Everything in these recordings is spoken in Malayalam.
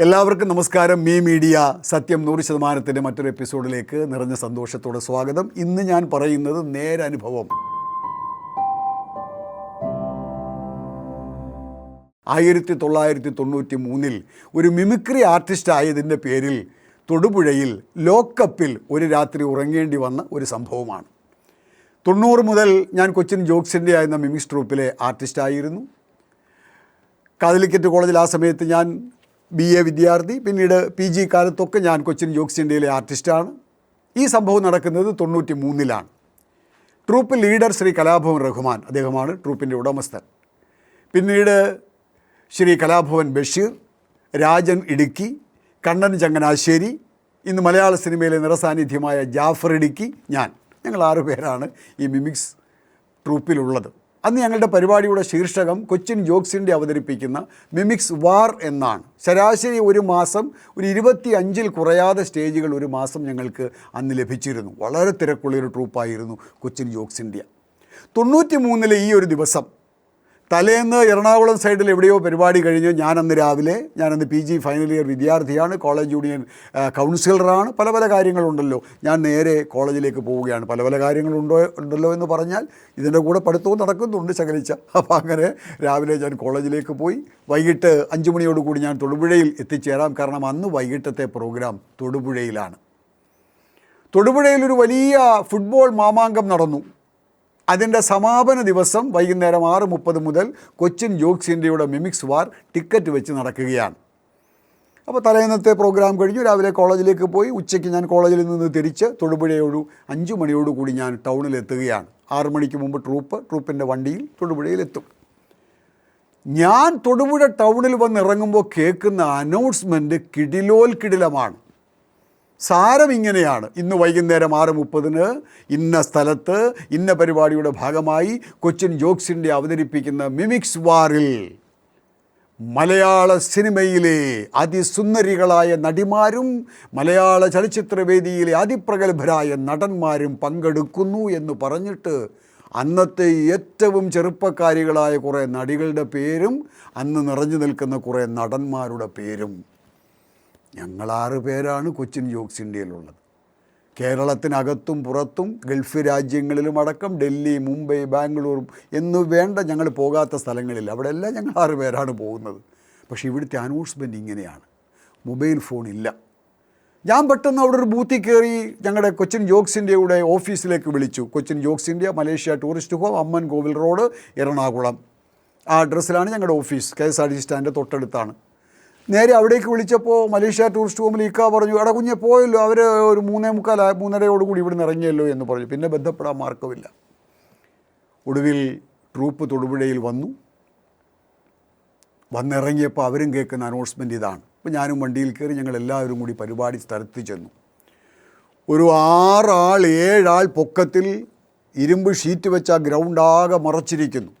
എല്ലാവർക്കും നമസ്കാരം. മീ മീഡിയ സത്യം നൂറ് ശതമാനത്തിന്റെ മറ്റൊരു എപ്പിസോഡിലേക്ക് നിറഞ്ഞ സന്തോഷത്തോടെ സ്വാഗതം. ഇന്ന് ഞാൻ പറയുന്നത് നേരനുഭവം. ആയിരത്തി തൊള്ളായിരത്തി തൊണ്ണൂറ്റി മൂന്നിൽ ഒരു മിമിക്രി ആർട്ടിസ്റ്റ് ആയതിന്റെ പേരിൽ തൊടുപുഴയിൽ ലോക്കപ്പിൽ ഒരു രാത്രി ഉറങ്ങേണ്ടി വന്ന ഒരു സംഭവമാണ്. തൊണ്ണൂറ് മുതൽ ഞാൻ കൊച്ചിൻ ജോക്സിന്റെ ആയിരുന്ന മിമിക്സ് ട്രൂപ്പിലെ ആർട്ടിസ്റ്റായിരുന്നു. കാതലിക്കറ്റ് കോളേജിൽ ആ സമയത്ത് ഞാൻ ബി എ വിദ്യാർത്ഥി പിന്നീട് പി ജി കാലത്തൊക്കെ ഞാൻ കൊച്ചിൻ ജോക്സ് ഇന്ത്യയിലെ ആർട്ടിസ്റ്റാണ്. ഈ സംഭവം നടക്കുന്നത് തൊണ്ണൂറ്റി മൂന്നിലാണ് ട്രൂപ്പ് ലീഡർ ശ്രീ കലാഭവൻ റഹ്മാൻ അദ്ദേഹമാണ് ട്രൂപ്പിന്റെ ഉടമസ്ഥൻ. പിന്നീട് ശ്രീ കലാഭവൻ ബഷീർ രാജൻ ഇടുക്കി കണ്ണൻ ചങ്ങനാശ്ശേരി ഇന്ന് മലയാള സിനിമയിലെ നിറസാന്നിധ്യമായ ജാഫർ ഇടുക്കി ഞാൻ. ഞങ്ങൾ ആറു പേരാണ് ഈ മിമിക്സ് ട്രൂപ്പിലുള്ളത്. അന്ന് ഞങ്ങളുടെ പരിപാടിയുടെ ശീർഷകം കൊച്ചിൻ ജോക്സിന്റെ അവതരിപ്പിക്കുന്ന മിമിക്സ് വാർ എന്നാണ്. ശരാശരി ഒരു മാസം ഒരു ഇരുപത്തി അഞ്ചിൽ കുറയാതെ സ്റ്റേജുകൾ ഒരു മാസം ഞങ്ങൾക്ക് അന്ന് ലഭിച്ചിരുന്നു. വളരെ തിരക്കുള്ളൊരു ട്രൂപ്പായിരുന്നു കൊച്ചിൻ ജോക്സ് ഇന്ത്യ തൊണ്ണൂറ്റി മൂന്നിലെ ഈ ഒരു ദിവസം തലേന്ന് എറണാകുളം സൈഡിൽ എവിടെയോ പരിപാടി കഴിഞ്ഞ്. ഞാനന്ന് രാവിലെ ഞാനന്ന് പി ജി ഫൈനൽ ഇയർ വിദ്യാർത്ഥിയാണ് കോളേജ് യൂണിയൻ കൗൺസിലറാണ്. പല പല കാര്യങ്ങളുണ്ടല്ലോ. ഞാൻ നേരെ കോളേജിലേക്ക് പോവുകയാണ്. പല പല കാര്യങ്ങളുണ്ടോ ഉണ്ടല്ലോ എന്ന് പറഞ്ഞാൽ ഇതിന്റെ കൂടെ പഠിത്തവും നടക്കുന്നുണ്ട് ശകലിച്ച. അപ്പോൾ അങ്ങനെ രാവിലെ ഞാൻ കോളേജിലേക്ക് പോയി. വൈകിട്ട് അഞ്ച് മണിയോടുകൂടി ഞാൻ തൊടുപുഴയിൽ എത്തിച്ചേരാം. കാരണം അന്ന് വൈകിട്ടത്തെ പ്രോഗ്രാം തൊടുപുഴയിലാണ്. തൊടുപുഴയിൽ ഒരു വലിയ ഫുട്ബോൾ മാമാങ്കം നടന്നു. അതിന്റെ സമാപന ദിവസം വൈകുന്നേരം ആറ് മുപ്പത് മുതൽ കൊച്ചിൻ ജോക്സ് ഇന്ത്യയുടെ മിമിക്സ് വാർ ടിക്കറ്റ് വെച്ച് നടക്കുകയാണ്. അപ്പോൾ തലേന്നത്തെ പ്രോഗ്രാം കഴിഞ്ഞു. രാവിലെ കോളേജിലേക്ക് പോയി. ഉച്ചയ്ക്ക് ഞാൻ കോളേജിൽ നിന്ന് തിരിച്ച് തൊടുപുഴയോടു അഞ്ച് മണിയോടുകൂടി ഞാൻ ടൗണിൽ എത്തുകയാണ് ആറു മണിക്ക് മുമ്പ് ട്രൂപ്പ് ട്രൂപ്പിന്റെ വണ്ടിയിൽ തൊടുപുഴയിലെത്തും. ഞാൻ തൊടുപുഴ ടൗണിൽ വന്ന് ഇറങ്ങുമ്പോൾ കേൾക്കുന്ന അനൗൺസ്മെന്റ് കിടിലോൽ കിടിലമാണ് സാരം ഇങ്ങനെയാണ്. ഇന്ന് വൈകുന്നേരം ആറ് മുപ്പതിന് ഇന്ന സ്ഥലത്ത് ഇന്ന പരിപാടിയുടെ ഭാഗമായി കൊച്ചിൻ ജോക്സിന്റെ അവതരിപ്പിക്കുന്ന മിമിക്സ് വാറിൽ മലയാള സിനിമയിലെ അതിസുന്ദരികളായ നടിമാരും മലയാള ചലച്ചിത്രവേദിയിലെ അതിപ്രഗത്ഭരായ നടന്മാരും പങ്കെടുക്കുന്നു എന്ന് പറഞ്ഞിട്ട് അന്നത്തെ ഏറ്റവും ചെറുപ്പക്കാരികളായ കുറേ നടികളുടെ പേരും അന്ന് നിറഞ്ഞു നിൽക്കുന്ന കുറേ നടന്മാരുടെ പേരും ഞങ്ങളാറ് പേരാണ് കൊച്ചിൻ ജോക്സ് ഇന്ത്യയിലുള്ളത്. കേരളത്തിനകത്തും പുറത്തും ഗൾഫ് രാജ്യങ്ങളിലും അടക്കം ഡൽഹി മുംബൈ ബാംഗ്ലൂർ എന്നു വേണ്ട ഞങ്ങൾ പോകാത്ത സ്ഥലങ്ങളിൽ അവിടെ എല്ലാം ഞങ്ങൾ ആറ് പേരാണ് പോകുന്നത്. പക്ഷേ ഇവിടുത്തെ അനൗൺസ്മെന്റ് ഇങ്ങനെയാണ്. മൊബൈൽ ഫോൺ ഇല്ല. ഞാൻ പെട്ടെന്ന് അവിടെ ഒരു ബൂത്തിൽ കയറി ഞങ്ങളുടെ കൊച്ചിൻ ജോക്സ് ഇന്ത്യയുടെ ഓഫീസിലേക്ക് വിളിച്ചു. Cochin jokes India Malaysia tourist home Amman Kovil road Ernakulam. ആ അഡ്രസ്സിലാണ് ഞങ്ങളുടെ office K S R T stand തൊട്ടടുത്താണ്. നേരെ അവിടേക്ക് വിളിച്ചപ്പോൾ മലേഷ്യ ടൂറിസ്റ്റ് ഹോമിൽ ഇക്ക പറഞ്ഞു എടാ കുഞ്ഞെ പോയല്ലോ. അവർ ഒരു മൂന്നേ മുക്കാൽ മൂന്നരയോട് കൂടി ഇവിടുന്ന് ഇറങ്ങിയല്ലോ എന്ന് പറഞ്ഞു. പിന്നെ ബന്ധപ്പെടാൻ മാർഗമില്ല. ഒടുവിൽ ട്രൂപ്പ് തൊടുപുഴയിൽ വന്നു. വന്നിറങ്ങിയപ്പോൾ അവരും കേൾക്കുന്ന അനൗൺസ്മെന്റ് ഇതാണ്. അപ്പോൾ ഞാനും വണ്ടിയിൽ കയറി ഞങ്ങൾ എല്ലാവരും കൂടി പരിപാടി സ്ഥലത്ത് ചെന്നു. ഒരു ആറാൾ ഏഴാൾ പൊക്കത്തിൽ ഇരുമ്പ് ഷീറ്റ് വെച്ച ആ ഗ്രൗണ്ട് മറച്ചിരിക്കുന്നു.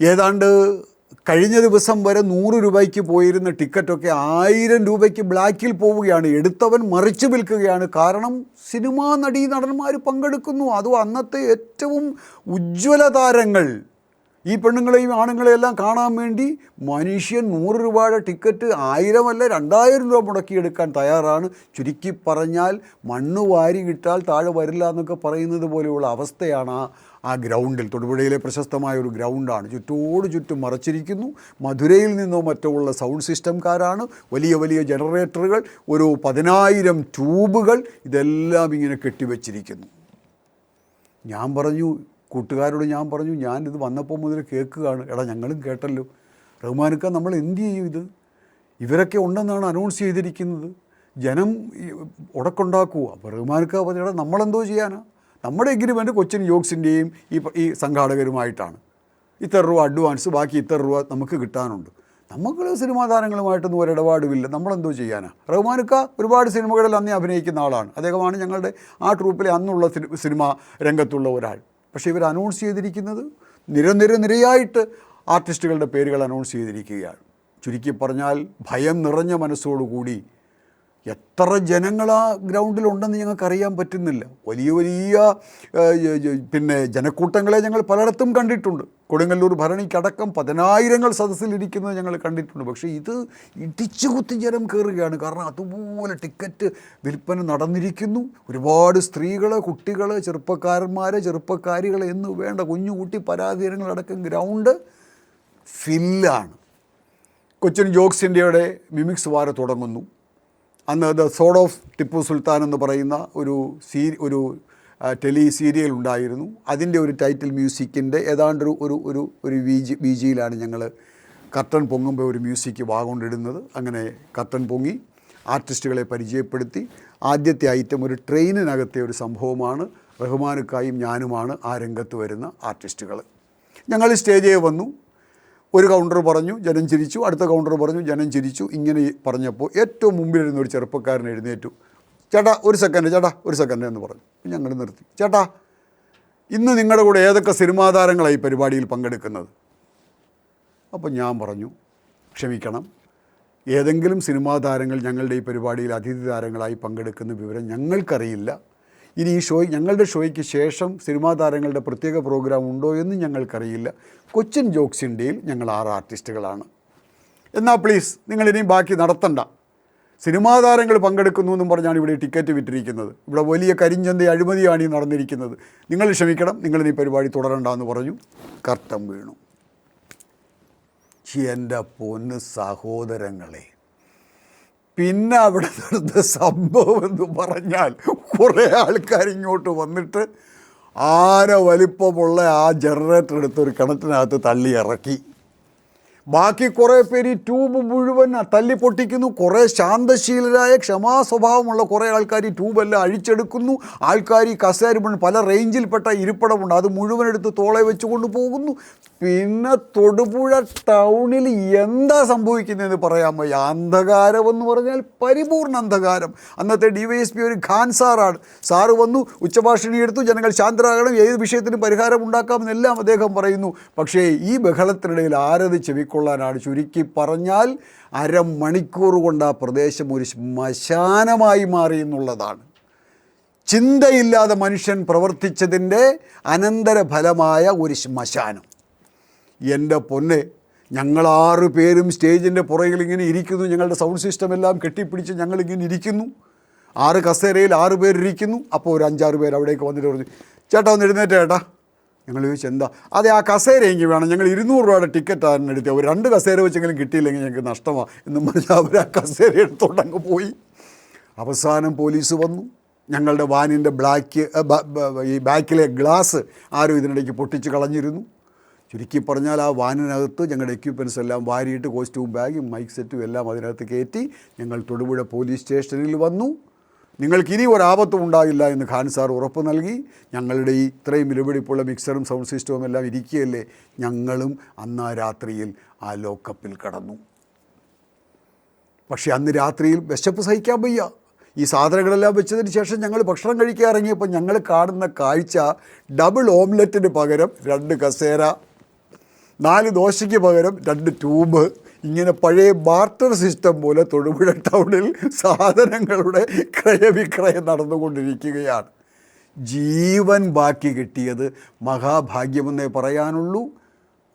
ഏതാണ്ട് കഴിഞ്ഞ ദിവസം വരെ നൂറ് രൂപയ്ക്ക് പോയിരുന്ന ടിക്കറ്റൊക്കെ ആയിരം രൂപയ്ക്ക് ബ്ലാക്കിൽ പോവുകയാണ്. എടുത്തവൻ മറിച്ച് വിൽക്കുകയാണ്. കാരണം സിനിമാ നടീ നടന്മാർ പങ്കെടുക്കുന്നു. അതും അന്നത്തെ ഏറ്റവും ഉജ്ജ്വല താരങ്ങൾ. ഈ പെണ്ണുങ്ങളെയും ആണുങ്ങളെയും എല്ലാം കാണാൻ വേണ്ടി മനുഷ്യൻ നൂറ് രൂപയുടെ ടിക്കറ്റ് ആയിരമല്ല രണ്ടായിരം രൂപ മുടക്കിയെടുക്കാൻ തയ്യാറാണ്. ചുരുക്കി പറഞ്ഞാൽ മണ്ണ് വാരി കിട്ടാൽ താഴെ വരില്ല എന്നൊക്കെ പറയുന്നത് പോലെയുള്ള അവസ്ഥയാണ് ആ ആ ഗ്രൗണ്ടിൽ തൊടുപുഴയിലെ പ്രശസ്തമായ ഒരു ഗ്രൗണ്ടാണ്. ചുറ്റോട് ചുറ്റും മറച്ചിരിക്കുന്നു. മധുരയിൽ നിന്നോ മറ്റോ ഉള്ള സൗണ്ട് സിസ്റ്റംകാരാണ്. വലിയ വലിയ ജനറേറ്ററുകൾ ഒരു പതിനായിരം ട്യൂബുകൾ ഇതെല്ലാം ഇങ്ങനെ കെട്ടിവെച്ചിരിക്കുന്നു. ഞാൻ പറഞ്ഞു കൂട്ടുകാരോട് ഞാൻ പറഞ്ഞു ഞാനിത് വന്നപ്പോൾ മുതൽ കേൾക്കുകയാണ്. എടാ ഞങ്ങളും കേട്ടല്ലോ. റഹ്മാനുക്ക നമ്മൾ എന്ത് ചെയ്യും ഇത്? ഇവരൊക്കെ ഉണ്ടെന്നാണ് അനൗൺസ് ചെയ്തിരിക്കുന്നത്. ജനം ഉടക്കുണ്ടാക്കുക. അപ്പോൾ റഹ്മാനുക്ക പറഞ്ഞാൽ നമ്മളെന്തോ ചെയ്യാനാ? നമ്മുടെ എഗ്രിമെന്റ് കൊച്ചിൻ യോഗ്സിന്റെയും ഈ ഈ സംഘാടകരുമായിട്ടാണ്. ഇത്ര രൂപ അഡ്വാൻസ് ബാക്കി ഇത്ര രൂപ നമുക്ക് കിട്ടാനുണ്ട്. നമുക്ക് സിനിമാ താരങ്ങളുമായിട്ടൊന്നും ഒരു ഇടപാടുമില്ല നമ്മളെന്തോ ചെയ്യാനാണ് റഹ്മാനുക്ക ഒരുപാട് സിനിമകളിൽ അന്നേ അഭിനയിക്കുന്ന ആളാണ്. അദ്ദേഹമാണ് ഞങ്ങളുടെ ആ ട്രൂപ്പിലെ അന്നുള്ള സിനി- സിനിമ രംഗത്തുള്ള ഒരാൾ. പക്ഷേ ഇവർ അനൗൺസ് ചെയ്തിരിക്കുന്നത് നിരനിര നിരയായിട്ട് ആർട്ടിസ്റ്റുകളുടെ പേരുകൾ അനൗൺസ് ചെയ്തിരിക്കുകയാണ്. ചുരുക്കി പറഞ്ഞാൽ ഭയം നിറഞ്ഞ മനസ്സോടുകൂടി എത്ര ജനങ്ങൾ ആ ഗ്രൗണ്ടിലുണ്ടെന്ന് ഞങ്ങൾക്ക് അറിയാൻ പറ്റുന്നില്ല. വലിയ വലിയ പിന്നെ ജനക്കൂട്ടങ്ങളെ ഞങ്ങൾ പലയിടത്തും കണ്ടിട്ടുണ്ട്. കൊടുങ്ങല്ലൂർ ഭരണിക്കടക്കം പതിനായിരങ്ങൾ സദസ്സിലിരിക്കുന്നത് ഞങ്ങൾ കണ്ടിട്ടുണ്ട്. പക്ഷേ ഇത് ഇടിച്ചു കുത്തി ജനം കയറുകയാണ്. കാരണം അതുപോലെ ടിക്കറ്റ് വിൽപ്പന നടന്നിരിക്കുന്നു. ഒരുപാട് സ്ത്രീകൾ കുട്ടികൾ ചെറുപ്പക്കാരന്മാർ ചെറുപ്പക്കാരികൾ എന്ന് വേണ്ട കുഞ്ഞുകുട്ടി പരാധീനങ്ങളടക്കം ഗ്രൗണ്ട് ഫില്ലാണ്. കൊച്ചിൻ ജോക്സ് ഇന്ത്യയുടെ മിമിക്സ് വാര തുടങ്ങുന്നു. അന്ന് the sword of Tipu Sultan എന്ന് പറയുന്ന ഒരു സീ ഒരു ടെലി സീരിയൽ ഉണ്ടായിരുന്നു. അതിന്റെ ഒരു ടൈറ്റിൽ മ്യൂസിക്കിന്റെ ഏതാണ്ട് ഒരു ഒരു ഒരു വി ജി ബി ജിയിലാണ് ഞങ്ങൾ കർട്ടൻ പൊങ്ങുമ്പോൾ ഒരു മ്യൂസിക് വാഗോണ്ടിടുന്നത് അങ്ങനെ കർട്ടൻ പൊങ്ങി ആർട്ടിസ്റ്റുകളെ പരിചയപ്പെടുത്തി. ആദ്യത്തെ ഐറ്റം ഒരു ട്രെയിനിനകത്തെ ഒരു സംഭവമാണ്. റഹ്മാനുക്കായും ഞാനുമാണ് ആ രംഗത്ത് വരുന്ന ആർട്ടിസ്റ്റുകൾ ഞങ്ങൾ സ്റ്റേജേ വന്നു. ഒരു കൗണ്ടർ പറഞ്ഞു ജനം ചിരിച്ചു. അടുത്ത കൗണ്ടർ പറഞ്ഞു ജനം ചിരിച്ചു. ഇങ്ങനെ പറഞ്ഞപ്പോൾ ഏറ്റവും മുമ്പിലിരുന്ന ഒരു ചെറുപ്പക്കാരൻ എഴുന്നേറ്റു. ചേട്ടാ ഒരു സെക്കൻഡ് ചേട്ടാ ഒരു സെക്കൻഡ് എന്ന് പറഞ്ഞു. ഞങ്ങൾ നിർത്തി. ചേട്ടാ ഇന്ന് നിങ്ങളുടെ കൂടെ ഏതൊക്കെ സിനിമാ താരങ്ങളായി പരിപാടിയിൽ പങ്കെടുക്കുന്നത്? അപ്പോൾ ഞാൻ പറഞ്ഞു ക്ഷമിക്കണം. ഏതെങ്കിലും സിനിമാ താരങ്ങൾ ഞങ്ങളുടെ ഈ പരിപാടിയിൽ അതിഥി താരങ്ങളായി പങ്കെടുക്കുന്ന വിവരം ഞങ്ങൾക്കറിയില്ല. ഇനി ഈ ഷോ ഞങ്ങളുടെ ഷോയ്ക്ക് ശേഷം സിനിമാ താരങ്ങളുടെ പ്രത്യേക പ്രോഗ്രാം ഉണ്ടോ എന്ന് ഞങ്ങൾക്കറിയില്ല. കൊച്ചിൻ ജോക്സ് ഇന്ത്യയിൽ ഞങ്ങൾ ആറ് ആർട്ടിസ്റ്റുകളാണ്. എന്നാൽ പ്ലീസ് നിങ്ങൾ ഇനിയും ബാക്കി നടത്തണ്ട. സിനിമാ താരങ്ങൾ പങ്കെടുക്കുന്നു എന്നും പറഞ്ഞാണ് ഇവിടെ ടിക്കറ്റ് വിറ്റിരിക്കുന്നത്. ഇവിടെ വലിയ കരിഞ്ചന്ത അഴിമതിയാണ് ഈ നടന്നിരിക്കുന്നത്. നിങ്ങൾ ക്ഷമിക്കണം നിങ്ങൾ ഈ പരിപാടി തുടരണ്ട എന്ന് പറഞ്ഞു കർത്തം വീണു. എന്റെ പൊന്ന് സഹോദരങ്ങളെ പിന്നെ അവിടെ നടന്ന സംഭവം എന്ന് പറഞ്ഞാൽ കുറേ ആൾക്കാർ ഇങ്ങോട്ട് വന്നിട്ട് ആന വലിപ്പമുള്ള ആ ജനറേറ്റർ എടുത്ത് ഒരു കിണറ്റിനകത്ത് തള്ളി ഇറക്കി. ബാക്കി കുറേ പേര് ഈ ട്യൂബ് മുഴുവൻ തല്ലി പൊട്ടിക്കുന്നു കുറേ ശാന്തശീലരായ ക്ഷമാ സ്വഭാവമുള്ള കുറേ ആൾക്കാർ ഈ ട്യൂബെല്ലാം അഴിച്ചെടുക്കുന്നു. ആൾക്കാർ ഈ കസേര മുഴുവൻ പല റേഞ്ചിൽപ്പെട്ട ഇരിപ്പിടമുണ്ട്. അത് മുഴുവൻ എടുത്ത് തോളെ വെച്ചുകൊണ്ട് പോകുന്നു. പിന്നെ തൊടുപുഴ ടൗണിൽ എന്താ സംഭവിക്കുന്നതെന്ന് വയ്യ. അന്ധകാരം എന്ന് പറഞ്ഞാൽ പരിപൂർണ അന്ധകാരം. അന്നത്തെ ഡി വൈ എസ് പി ഒരു ഖാൻ സാറാണ്. സാറ് വന്നു ഉച്ചഭാഷണി എടുത്തു ജനങ്ങൾ ശാന്തരാകണം ഏത് വിഷയത്തിനും പരിഹാരം ഉണ്ടാക്കാമെന്നെല്ലാം അദ്ദേഹം പറയുന്നു. പക്ഷേ ഈ ബഹളത്തിനിടയിൽ ആരത് ചെവിക്കൊള്ളാനാണ് ചുരുക്കി പറഞ്ഞാൽ അരമണിക്കൂർ കൊണ്ട് ആ പ്രദേശം ഒരു ശ്മശാനമായി മാറി എന്നുള്ളതാണ്. ചിന്തയില്ലാതെ മനുഷ്യൻ പ്രവർത്തിച്ചതിന്റെ അനന്തരഫലമായ ഒരു ശ്മശാനം. എന്റെ പൊന്നെ ഞങ്ങൾ ആറ് പേരും സ്റ്റേജിന്റെ പുറകിൽ ഇങ്ങനെ ഇരിക്കുന്നു. ഞങ്ങളുടെ സൗണ്ട് സിസ്റ്റം എല്ലാം കെട്ടിപ്പിടിച്ച് ഞങ്ങളിങ്ങനെ ഇരിക്കുന്നു. ആറ് കസേരയിൽ ആറ് പേരിരിക്കുന്നു. അപ്പോൾ ഒരു അഞ്ചാറ് പേര് അവിടേക്ക് വന്നിട്ട് പറഞ്ഞു ചേട്ടാ ഒന്ന് എഴുന്നേറ്റ് ചേട്ടാ ഞങ്ങൾ ചോദിച്ചു എന്താ? അതെ ആ കസേര എങ്കിൽ വേണം. ഞങ്ങൾ ഇരുന്നൂറ് രൂപയുടെ ടിക്കറ്റ് ആരും എടുത്തത് ഒരു രണ്ട് കസേര വെച്ചെങ്കിലും കിട്ടിയില്ലെങ്കിൽ ഞങ്ങൾക്ക് നഷ്ടമാണ് എന്നും പറഞ്ഞാൽ അവർ ആ കസേര എടുത്തോണ്ട് അങ്ങ് പോയി. അവസാനം പോലീസ് വന്നു. ഞങ്ങളുടെ വാനിന്റെ ബ്ലാക്ക് ഈ ബാക്കിലെ ഗ്ലാസ് ആരും ഇതിനിടയ്ക്ക് പൊട്ടിച്ച് കളഞ്ഞിരുന്നു. ചുരുക്കി പറഞ്ഞാൽ ആ വാനിനകത്ത് ഞങ്ങളുടെ എക്യുപ്മെൻസ് എല്ലാം വാരിയിട്ട് കോസ്റ്റ്യൂം ബാഗും മൈക്ക് സെറ്റും എല്ലാം അതിനകത്ത് കയറ്റി ഞങ്ങൾ തൊടുപുഴ പോലീസ് സ്റ്റേഷനിൽ വന്നു. നിങ്ങൾക്ക് ഇനി ഒരാപത്തും ഉണ്ടാകില്ല എന്ന് ഖാൻ സാർ ഉറപ്പ് നൽകി. ഞങ്ങളുടെ ഈ ഇത്രയും വിലപിടിപ്പുള്ള മിക്സറും സൗണ്ട് സിസ്റ്റവും എല്ലാം ഇരിക്കുകയല്ലേ? ഞങ്ങളും അന്ന് ആ രാത്രിയിൽ ആ ലോക്കപ്പിൽ കടന്നു. പക്ഷേ അന്ന് രാത്രിയിൽ വിശപ്പ് സഹിക്കാൻ വയ്യ. ഈ സാധനങ്ങളെല്ലാം വെച്ചതിന് ശേഷം ഞങ്ങൾ ഭക്ഷണം കഴിക്കാൻ ഇറങ്ങിയപ്പോൾ ഞങ്ങൾ കാണുന്ന കാഴ്ച ഡബിൾ ഓംലെറ്റിന് പകരം രണ്ട് കസേര നാല് ദോശയ്ക്ക് പകരം രണ്ട് ട്യൂബ് ഇങ്ങനെ പഴയ ബാർട്ടർ സിസ്റ്റം പോലെ തൊടുപുഴ ടൗണിൽ സാധനങ്ങളുടെ ക്രയവിക്രയം നടന്നുകൊണ്ടിരിക്കുകയാണ്. ജീവൻ ബാക്കി കിട്ടിയത് മഹാഭാഗ്യമെന്നേ പറയാനുള്ളൂ.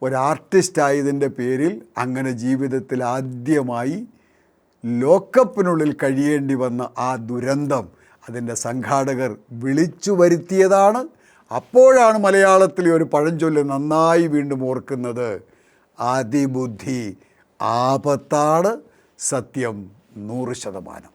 ഒരാർട്ടിസ്റ്റായതിന്റെ പേരിൽ അങ്ങനെ ജീവിതത്തിൽ ആദ്യമായി ലോക്കപ്പിനുള്ളിൽ കഴിയേണ്ടി വന്ന ആ ദുരന്തം അതിന്റെ സംഘാടകർ വിളിച്ചു വരുത്തിയതാണ്. അപ്പോഴാണ് മലയാളത്തിലെ ഒരു പഴഞ്ചൊല്ല് നന്നായി വീണ്ടും ഓർക്കുന്നത്. അതിബുദ്ധി ആപത്താണ് സത്യം നൂറ് ശതമാനം.